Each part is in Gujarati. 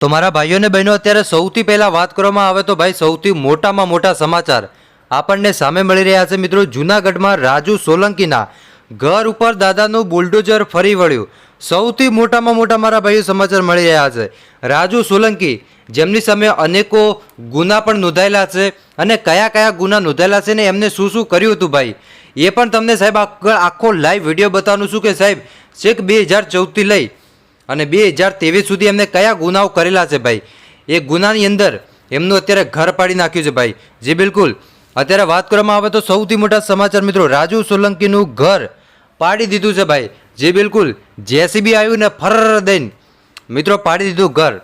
તો મારા ભાઈઓ અને બહેનો, અત્યારે સૌથી પહેલાં વાત કરવામાં આવે તો ભાઈ સૌથી મોટામાં મોટા સમાચાર આપણને સામે મળી રહ્યા છે. મિત્રો, જૂનાગઢમાં રાજુ સોલંકીના ઘર ઉપર દાદાનું બુલડોઝર ફરી વળ્યું. સૌથી મોટામાં મોટા મારા ભાઈઓ સમાચાર મળી રહ્યા છે. રાજુ સોલંકી જેમની સામે અનેકો ગુના પણ નોંધાયેલા છે અને કયા કયા ગુના નોંધાયેલા છે ને એમને શું શું કર્યું હતું ભાઈ, એ પણ તમને સાહેબ આગળ આખો લાઈવ વીડિયો બતાવવાનું છું કે સાહેબ, છેક બે હજાર ચૌદથી લઈ અને બે હજાર ત્રેવીસ સુધી એમને કયા ગુનાઓ કરેલા છે ભાઈ? એ ગુનાની અંદર એમનું અત્યારે ઘર પાડી નાખ્યું છે ભાઈ. જે બિલકુલ. અત્યારે વાત કરવામાં આવે તો સૌથી મોટા સમાચાર મિત્રો, રાજુ સોલંકીનું ઘર પાડી દીધું છે ભાઈ. જે બિલકુલ. જેસીબી આવ્યું ને ફર દઈને મિત્રો પાડી દીધું ઘર.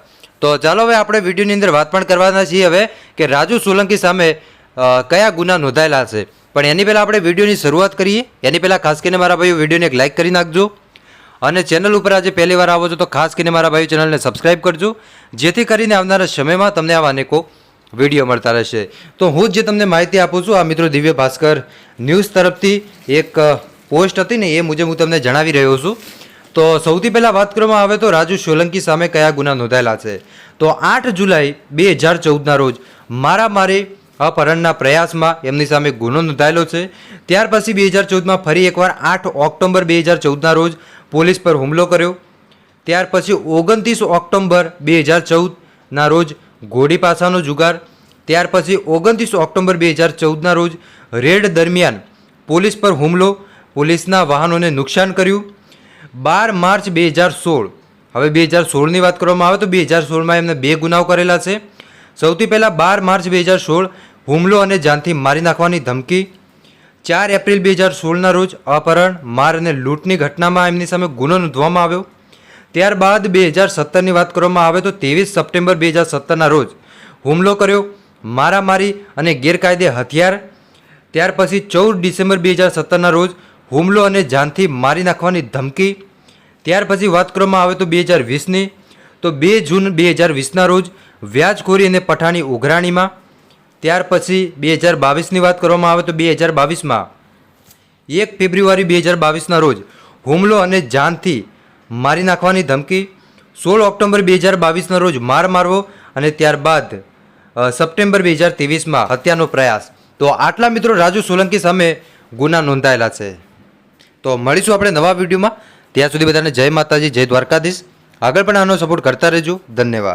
તો ચાલો હવે આપણે વિડીયોની અંદર વાત પણ કરવાના છીએ હવે કે રાજુ સોલંકી સામે કયા ગુના નોંધાયેલા છે. પણ એની પહેલાં આપણે વિડીયોની શરૂઆત કરીએ. એની પહેલાં ખાસ કરીને મારા ભાઈઓ વિડીયોને એક લાઇક કરી નાખજો. અને ચેનલ ઉપર આજે પહેલી વાર આવો છો તો ખાસ કરીને મારા ભાઈ ચેનલને સબસ્ક્રાઈબ કરજો. જેથી કરીને આવનારા સમયમાં તમને આવા અનેકો વીડિયો મળતા રહેશે. તો હું જે તમને માહિતી આપું છું, આ મિત્રો દિવ્ય ભાસ્કર ન્યૂઝ તરફથી એક પોસ્ટ હતી ને એ મુજબ હું તમને જણાવી રહ્યો છું. તો સૌથી પહેલાં વાત કરવામાં આવે તો રાજુ સોલંકી સામે કયા ગુના નોંધાયેલા છે? તો આઠ જુલાઈ બે હજાર ચૌદના રોજ મારામારી અપહરણના પ્રયાસમાં એમની સામે ગુનો નોંધાયેલો છે. ત્યાર પછી બે હજાર ચૌદમાં ફરી એકવાર આઠ ઓક્ટોબર બે હજાર ચૌદના રોજ પોલીસ પર હુમલો કર્યો. ત્યાર પછી ઓગણત્રીસ ઓક્ટોબર બે હજાર ચૌદના રોજ ઘોડી પાસાનો જુગાર. ત્યાર પછી ઓગણત્રીસ ઓક્ટોબર બે હજાર ચૌદના રોજ રેડ દરમિયાન પોલીસ પર હુમલો. પોલીસના વાહનોને નુકસાન કર્યું. બાર માર્ચ બે હજાર સોળ, હવે બે હજાર સોળની વાત કરવામાં આવે તો બે હજાર સોળમાં એમને બે ગુનાઓ કરેલા છે. સૌથી પહેલાં બાર માર્ચ બે હજાર સોળ હુમલો અને જાનથી મારી નાખવાની ધમકી. ચાર એપ્રિલ બે હજાર સોળના રોજ અપહરણ, માર અને લૂંટની ઘટનામાં એમની સામે ગુનો નોંધવામાં આવ્યો. ત્યારબાદ બે હજાર સત્તરની વાત કરવામાં આવે તો ત્રેવીસ સપ્ટેમ્બર બે હજાર સત્તરના રોજ હુમલો કર્યો, મારામારી અને ગેરકાયદે હથિયાર. ત્યાર પછી ચૌદ ડિસેમ્બર બે હજાર સત્તરના રોજ હુમલો અને જાનથી મારી નાખવાની ધમકી. ત્યાર પછી વાત કરવામાં આવે તો બે હજાર વીસની. તો બે જૂન બે હજાર વીસના રોજ વ્યાજખોરી અને પઠાણી ઉઘરાણીમાં. ત્યાર પછી બે હજાર બાવીસની વાત કરવામાં આવે તો બે હજાર બાવીસમાં એક ફેબ્રુઆરી બે હજાર બાવીસના રોજ હુમલો અને જાનથી મારી નાખવાની ધમકી. સોળ ઓક્ટોબર બે હજાર બાવીસના રોજ માર મારવો અને ત્યારબાદ સપ્ટેમ્બર બે હજાર ત્રેવીસમાં હત્યાનો પ્રયાસ. તો આટલા મિત્રો રાજુ સોલંકી સામે ગુના નોંધાયેલા છે. તો મળીશું આપણે નવા વિડીયોમાં. ત્યાં સુધી બધાને જય માતાજી, જય દ્વારકાધીશ. આગળ પણ આનો સપોર્ટ કરતા રહેજો. ધન્યવાદ.